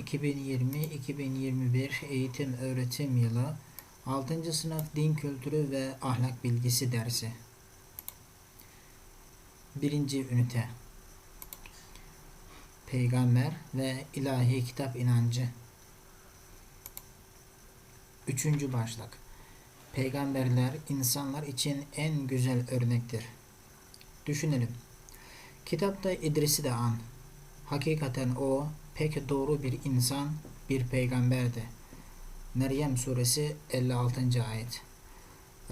2020-2021 eğitim öğretim yılı 6. sınıf din kültürü ve ahlak bilgisi dersi. 1. ünite Peygamber ve ilahi kitap inancı. 3. başlık Peygamberler insanlar için en güzel örnektir. Düşünelim. Kitapta İdris'i de an. Hakikaten o pek doğru bir insan, bir peygamberdi. Meryem suresi 56. ayet.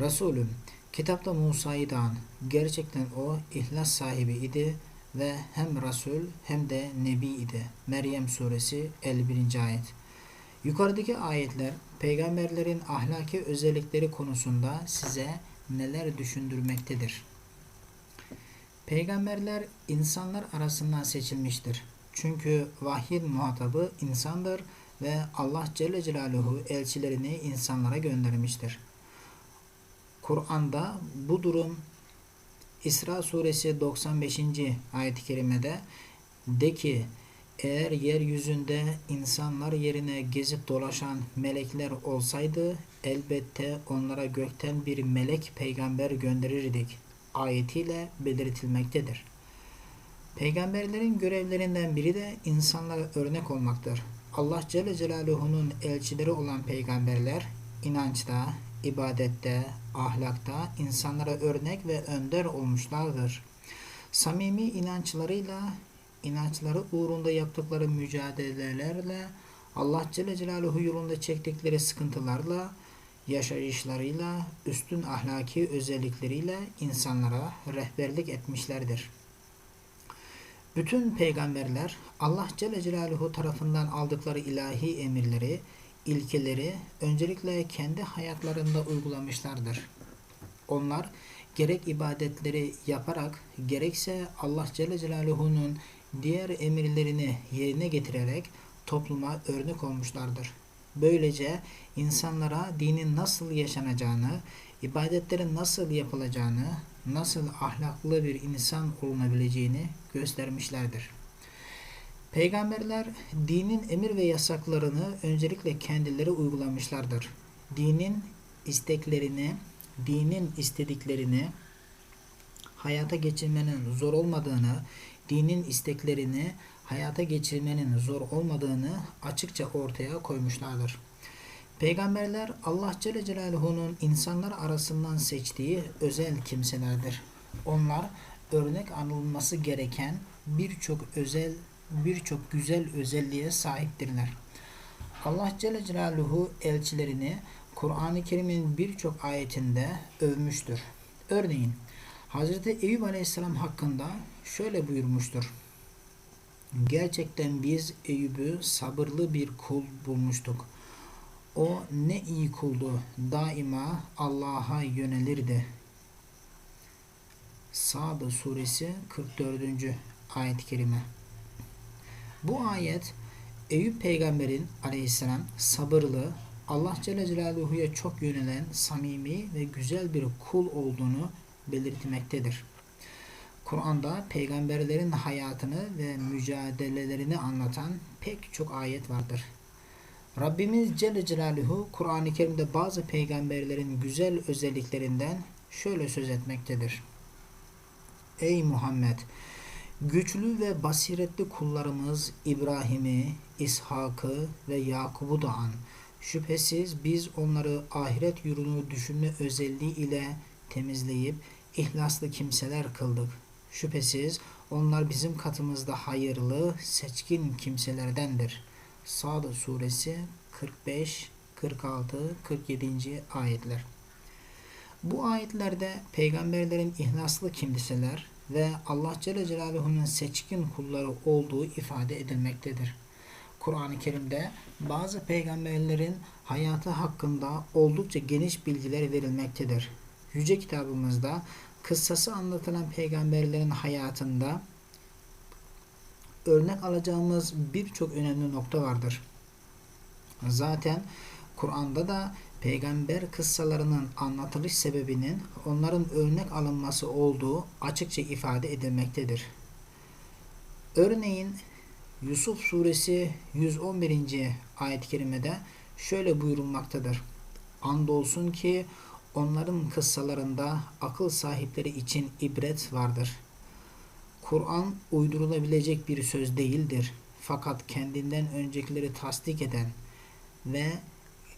Resulüm, kitapta Musa'yı da an. Gerçekten o ihlas sahibi idi ve hem Resul hem de Nebi idi. Meryem suresi 51. ayet. Yukarıdaki ayetler peygamberlerin ahlaki özellikleri konusunda size neler düşündürmektedir? Peygamberler insanlar arasından seçilmiştir. Çünkü vahyin muhatabı insandır ve Allah Celle Celaluhu elçilerini insanlara göndermiştir. Kur'an'da bu durum İsra suresi 95. ayet-i kerimede de ki eğer yeryüzünde insanlar yerine gezip dolaşan melekler olsaydı elbette onlara gökten bir melek peygamber gönderirdik ayetiyle belirtilmektedir. Peygamberlerin görevlerinden biri de insanlara örnek olmaktır. Allah Celle Celaluhu'nun elçileri olan peygamberler inançta, ibadette, ahlakta insanlara örnek ve önder olmuşlardır. Samimi inançlarıyla, inançları uğrunda yaptıkları mücadelelerle, Allah Celle Celaluhu yolunda çektikleri sıkıntılarla, yaşayışlarıyla, üstün ahlaki özellikleriyle insanlara rehberlik etmişlerdir. Bütün peygamberler Allah Celle Celaluhu tarafından aldıkları ilahi emirleri, ilkeleri öncelikle kendi hayatlarında uygulamışlardır. Onlar gerek ibadetleri yaparak gerekse Allah Celle Celaluhu'nun diğer emirlerini yerine getirerek topluma örnek olmuşlardır. Böylece insanlara dinin nasıl yaşanacağını, ibadetlerin nasıl yapılacağını, nasıl ahlaklı bir insan olunabileceğini göstermişlerdir. Peygamberler dinin emir ve yasaklarını öncelikle kendileri uygulamışlardır. Dinin isteklerini, dinin istediklerini hayata geçirmenin zor olmadığını, dinin isteklerini hayata geçirmenin zor olmadığını açıkça ortaya koymuşlardır. Peygamberler Allah Celle Celaluhu'nun insanlar arasından seçtiği özel kimselerdir. Onlar örnek anılması gereken birçok özel birçok güzel özelliğe sahiptirler. Allah Celle Celaluhu elçilerini Kur'an-ı Kerim'in birçok ayetinde övmüştür. Örneğin Hz. Eyüp Aleyhisselam hakkında şöyle buyurmuştur. Gerçekten biz Eyüp'ü sabırlı bir kul bulmuştuk. O ne iyi kuldu. Daima Allah'a yönelirdi. Sa'd suresi 44. ayet-i kerime. Bu ayet Eyüp peygamberin aleyhisselam sabırlı, Allah Celle Celaluhu'ya çok yönelen samimi ve güzel bir kul olduğunu belirtmektedir. Kur'an'da peygamberlerin hayatını ve mücadelelerini anlatan pek çok ayet vardır. Rabbimiz Celle Celaluhu Kur'an-ı Kerim'de bazı peygamberlerin güzel özelliklerinden şöyle söz etmektedir. Ey Muhammed! Güçlü ve basiretli kullarımız İbrahim'i, İshak'ı ve Yakub'u da an. Şüphesiz biz onları ahiret yurunu düşünme özelliği ile temizleyip ihlaslı kimseler kıldık. Şüphesiz onlar bizim katımızda hayırlı, seçkin kimselerdendir. Sad suresi 45, 46, 47. ayetler. Bu ayetlerde peygamberlerin ihlaslı kimseler ve Allah Celle Celaluhu'nun seçkin kulları olduğu ifade edilmektedir. Kur'an-ı Kerim'de bazı peygamberlerin hayatı hakkında oldukça geniş bilgiler verilmektedir. Yüce kitabımızda kıssası anlatılan peygamberlerin hayatında örnek alacağımız birçok önemli nokta vardır. Zaten Kur'an'da da peygamber kıssalarının anlatılış sebebinin onların örnek alınması olduğu açıkça ifade edilmektedir. Örneğin Yusuf suresi 111. ayet-i kerimede şöyle buyurulmaktadır. Andolsun ki onların kıssalarında akıl sahipleri için ibret vardır. Kur'an uydurulabilecek bir söz değildir. Fakat kendinden öncekileri tasdik eden ve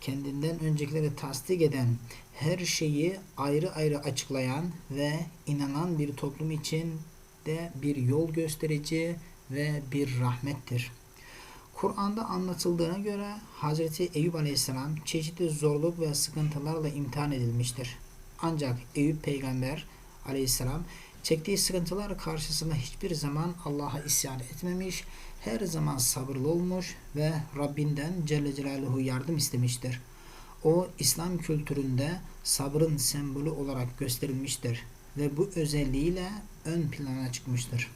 kendinden öncekileri tasdik eden her şeyi ayrı ayrı açıklayan ve inanan bir toplum için de bir yol gösterici ve bir rahmettir. Kur'an'da anlatıldığına göre Hz. Eyüp Aleyhisselam çeşitli zorluk ve sıkıntılarla imtihan edilmiştir. Ancak Eyüp Peygamber Aleyhisselam çektiği sıkıntılar karşısında hiçbir zaman Allah'a isyan etmemiş, her zaman sabırlı olmuş ve Rabbinden Celle Celaluhu yardım istemiştir. O İslam kültüründe sabrın sembolü olarak gösterilmiştir ve bu özelliğiyle ön plana çıkmıştır.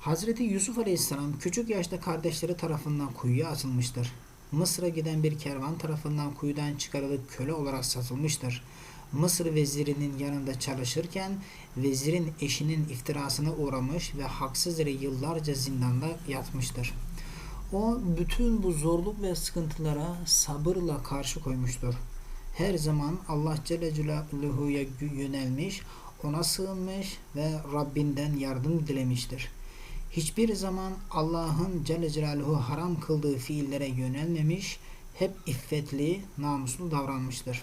Hazreti Yusuf Aleyhisselam küçük yaşta kardeşleri tarafından kuyuya atılmıştır. Mısır'a giden bir kervan tarafından kuyudan çıkarılıp köle olarak satılmıştır. Mısır vezirinin yanında çalışırken vezirin eşinin iftirasına uğramış ve haksız yere yıllarca zindanda yatmıştır. O bütün bu zorluk ve sıkıntılara sabırla karşı koymuştur. Her zaman Allah Celle Celaluhu'ya yönelmiş, ona sığınmış ve Rabbinden yardım dilemiştir. Hiçbir zaman Allah'ın Celle Celaluhu haram kıldığı fiillere yönelmemiş, hep iffetli, namuslu davranmıştır.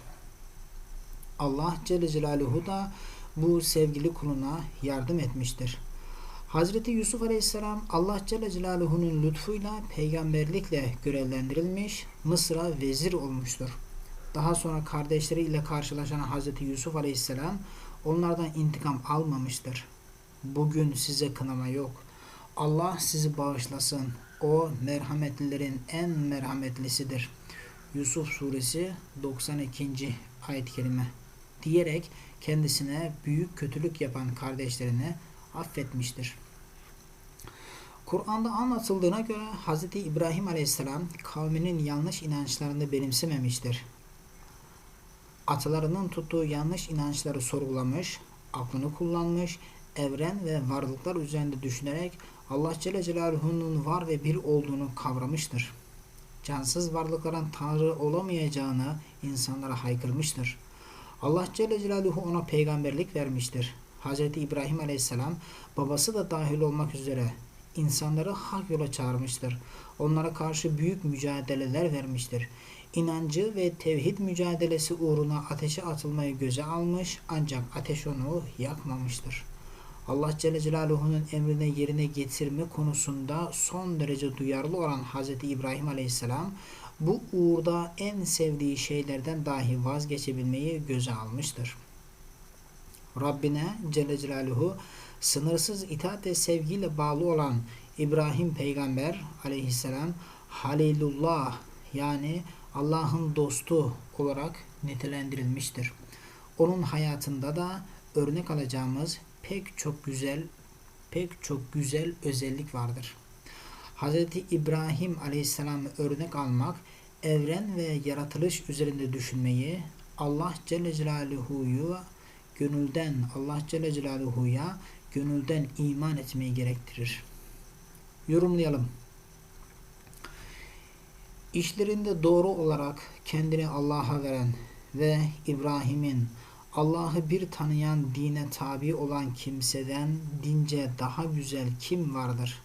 Allah Celle Celaluhu da bu sevgili kuluna yardım etmiştir. Hazreti Yusuf Aleyhisselam Allah Celle Celaluhu'nun lütfuyla peygamberlikle görevlendirilmiş, Mısır'a vezir olmuştur. Daha sonra kardeşleriyle karşılaşan Hazreti Yusuf Aleyhisselam onlardan intikam almamıştır. Bugün size kınama yok. Allah sizi bağışlasın. O merhametlilerin en merhametlisidir. Yusuf suresi 92. ayet-i kerime diyerek kendisine büyük kötülük yapan kardeşlerini affetmiştir. Kur'an'da anlatıldığına göre Hz. İbrahim Aleyhisselam kavminin yanlış inançlarını benimsememiştir. Atalarının tuttuğu yanlış inançları sorgulamış, aklını kullanmış, evren ve varlıklar üzerinde düşünerek Allah Celle Celaluhu'nun var ve bir olduğunu kavramıştır. Cansız varlıkların Tanrı olamayacağını insanlara haykırmıştır. Allah Celle Celaluhu ona peygamberlik vermiştir. Hz. İbrahim Aleyhisselam babası da dahil olmak üzere insanları hak yola çağırmıştır. Onlara karşı büyük mücadeleler vermiştir. İnancı ve tevhid mücadelesi uğruna ateşe atılmayı göze almış ancak ateş onu yakmamıştır. Allah Celle Celaluhu'nun emrine yerine getirme konusunda son derece duyarlı olan Hz. İbrahim Aleyhisselam bu uğurda en sevdiği şeylerden dahi vazgeçebilmeyi göze almıştır. Rabbine Celle Celaluhu sınırsız itaat ve sevgiyle bağlı olan İbrahim peygamber aleyhisselam Halilullah yani Allah'ın dostu olarak nitelendirilmiştir. Onun hayatında da örnek alacağımız pek çok güzel pek çok güzel özellik vardır. Hz. İbrahim Aleyhisselam'ı örnek almak, evren ve yaratılış üzerinde düşünmeyi, Allah Celle Celaluhu'yu gönülden Allah Celle Celaluhu'ya gönülden iman etmeyi gerektirir. Yorumlayalım. İşlerinde doğru olarak kendini Allah'a veren ve İbrahim'in Allah'ı bir tanıyan dine tabi olan kimseden dince daha güzel kim vardır?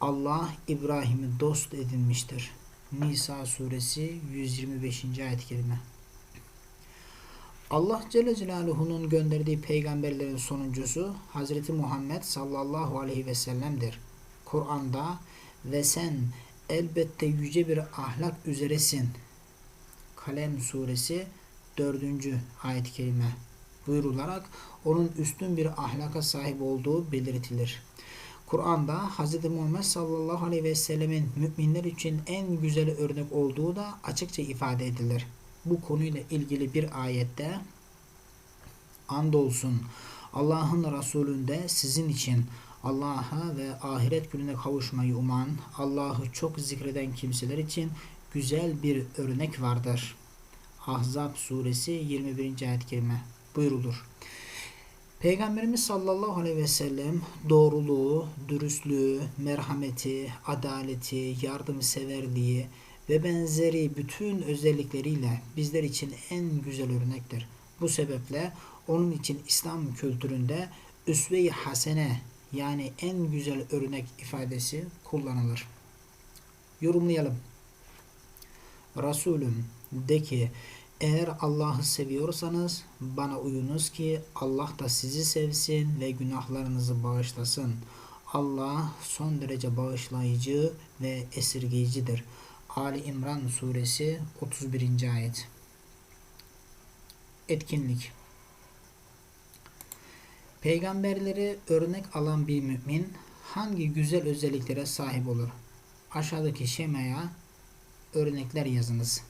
Allah İbrahim'i dost edinmiştir. Nisa suresi 125. ayet-i kerime. Allah Celle Celaluhu'nun gönderdiği peygamberlerin sonuncusu Hazreti Muhammed sallallahu aleyhi ve sellem'dir. Kur'an'da ve sen elbette yüce bir ahlak üzeresin. Kalem suresi 4. ayet-i kerime buyurularak onun üstün bir ahlaka sahip olduğu belirtilir. Kur'an'da Hz. Muhammed sallallahu aleyhi ve sellemin müminler için en güzel örnek olduğu da açıkça ifade edilir. Bu konuyla ilgili bir ayette andolsun Allah'ın Resulünde sizin için Allah'a ve ahiret gününe kavuşmayı uman, Allah'ı çok zikreden kimseler için güzel bir örnek vardır. Ahzab suresi 21. ayet-i kerime buyurulur. Peygamberimiz sallallahu aleyhi ve sellem doğruluğu, dürüstlüğü, merhameti, adaleti, yardımseverliği ve benzeri bütün özellikleriyle bizler için en güzel örnektir. Bu sebeple onun için İslam kültüründe üsve-i hasene yani en güzel örnek ifadesi kullanılır. Yorumlayalım. Resulüm de ki eğer Allah'ı seviyorsanız bana uyunuz ki Allah da sizi sevsin ve günahlarınızı bağışlasın. Allah son derece bağışlayıcı ve esirgeyicidir. Ali İmran suresi 31. ayet. Etkinlik Peygamberleri örnek alan bir mümin hangi güzel özelliklere sahip olur? Aşağıdaki şemaya örnekler yazınız.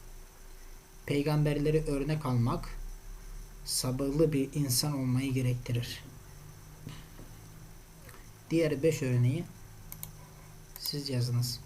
Peygamberleri örnek almak sabırlı bir insan olmayı gerektirir. Diğer beş örneği siz yazınız.